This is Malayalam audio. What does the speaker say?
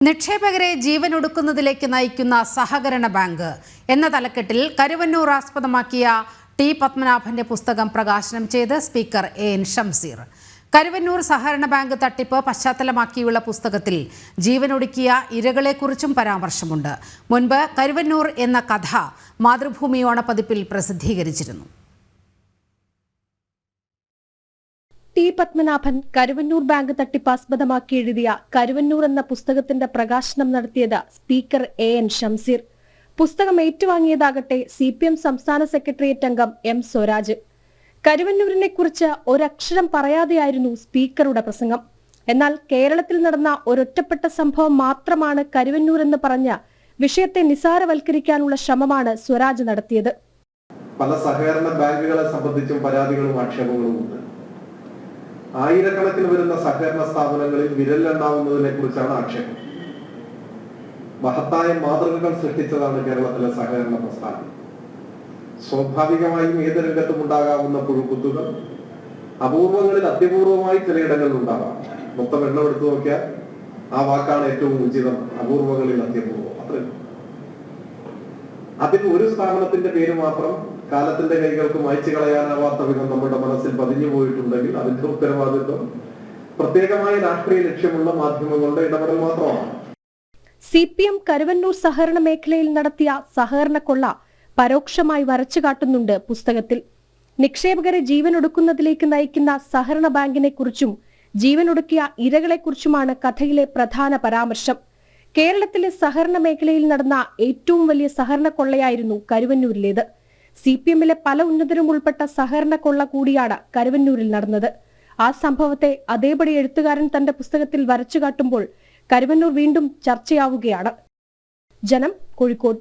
നിക്ഷേപകരെ ജീവനൊടുക്കുന്നതിലേക്ക് നയിക്കുന്ന സഹകരണ ബാങ്ക് എന്ന തലക്കെട്ടിൽ കരുവന്നൂർ ആസ്പദമാക്കിയ ടി പത്മനാഭന്റെ പുസ്തകം പ്രകാശനം ചെയ്ത് speaker A N Shamseer Karuvannur സഹകരണ ബാങ്ക് തട്ടിപ്പ് പശ്ചാത്തലമാക്കിയുള്ള പുസ്തകത്തിൽ ജീവനൊടുക്കിയ ഇരകളെക്കുറിച്ചും പരാമർശമുണ്ട്. മുൻപ് കരുവന്നൂർ എന്ന കഥ മാതൃഭൂമിയോണ പതിപ്പിൽ പ്രസിദ്ധീകരിച്ചിരുന്നു. പത്മനാഭൻ കരുവന്നൂർ ബാങ്ക് തട്ടിപ്പാസ്പദമാക്കി എഴുതിയ കരുവന്നൂർ എന്ന പുസ്തകത്തിന്റെ പ്രകാശനം നടത്തിയത് സ്പീക്കർ എ എൻ ഷംസീർ പുസ്തകം ഏറ്റുവാങ്ങിയതാകട്ടെ സി പി എം സംസ്ഥാന സെക്രട്ടേറിയറ്റ് അംഗം എം സ്വരാജ്. കരുവന്നൂരിനെ കുറിച്ച് ഒരക്ഷരം പറയാതെയായിരുന്നു സ്പീക്കറുടെ പ്രസംഗം. എന്നാൽ കേരളത്തിൽ നടന്ന ഒരൊറ്റപ്പെട്ട സംഭവം മാത്രമാണ് കരുവന്നൂർ എന്ന് പറഞ്ഞ വിഷയത്തെ നിസാരവൽക്കരിക്കാനുള്ള ശ്രമമാണ് സ്വരാജ് നടത്തിയത്. പല സഹകരണ ബാങ്കുകളെ സംബന്ധിച്ചും പരാതികളും ആക്ഷേപങ്ങളും ഉണ്ട് ആയിരക്കണക്കിന് വരുന്ന സഹകരണ സ്ഥാപനങ്ങളിൽ വിരലിലുണ്ടാവുന്നതിനെ കുറിച്ചാണ് ആക്ഷേപം. മഹത്തായ മാതൃകകൾ സൃഷ്ടിച്ചതാണ് കേരളത്തിലെ സഹകരണ പ്രസ്ഥാനം. സ്വാഭാവികമായും ഏത് രംഗത്തും ഉണ്ടാകാവുന്ന പുഴുക്കുത്തുകൾ അപൂർവങ്ങളിൽ അത്യപൂർവമായി ചിലയിടങ്ങളിൽ ഉണ്ടാവാം. മൊത്തം എണ്ണമെടുത്തു നോക്കിയാൽ ആ വാക്കാണ് ഏറ്റവും ഉചിതം അപൂർവങ്ങളിൽ അത്യപൂർവം അത്രയും അതിൽ ഒരു സ്ഥാപനത്തിന്റെ പേര് മാത്രം കാലത്തിന്റെ കൈകൾക്ക് മായ്ച്ചു കളയാനാവാത്ത വിധം നമ്മുടെ മനസ്സിൽ പതിഞ്ഞു പോയിട്ടുണ്ടെങ്കിൽ അതിന്റെ ഉത്തരവാദിത്വം പ്രത്യേകമായ രാഷ്ട്രീയ ലക്ഷ്യമുള്ള മാധ്യമങ്ങളുടെ ഇടപെടൽ മാത്രമാണ്. സി പി എം കരുവന്നൂർ സഹകരണ മേഖലയിൽ നടത്തിയ സഹകരണ കൊള്ള പരോക്ഷമായി വരച്ചു കാട്ടുന്നുണ്ട് പുസ്തകത്തിൽ. നിക്ഷേപകരെ ജീവനൊടുക്കുന്നതിലേക്ക് നയിക്കുന്ന സഹകരണ ബാങ്കിനെ കുറിച്ചും ജീവനൊടുക്കിയ ഇരകളെക്കുറിച്ചുമാണ് കഥയിലെ പ്രധാന പരാമർശം. കേരളത്തിലെ സഹകരണ മേഖലയിൽ നടന്ന ഏറ്റവും വലിയ സഹകരണ കൊള്ളയായിരുന്നു കരുവന്നൂരിലേത്. സി പി എമ്മിലെ പല ഉന്നതരും ഉൾപ്പെട്ട സഹകരണ കൊള്ള കൂടിയാണ് കരുവന്നൂരിൽ നടന്നത്. ആ സംഭവത്തെ അതേപടി എഴുത്തുകാരൻ തന്റെ പുസ്തകത്തിൽ വരച്ചു കാട്ടുമ്പോൾ കരുവന്നൂർ വീണ്ടും ചർച്ചയാവുകയാണ്. ജനം കോഴിക്കോട്.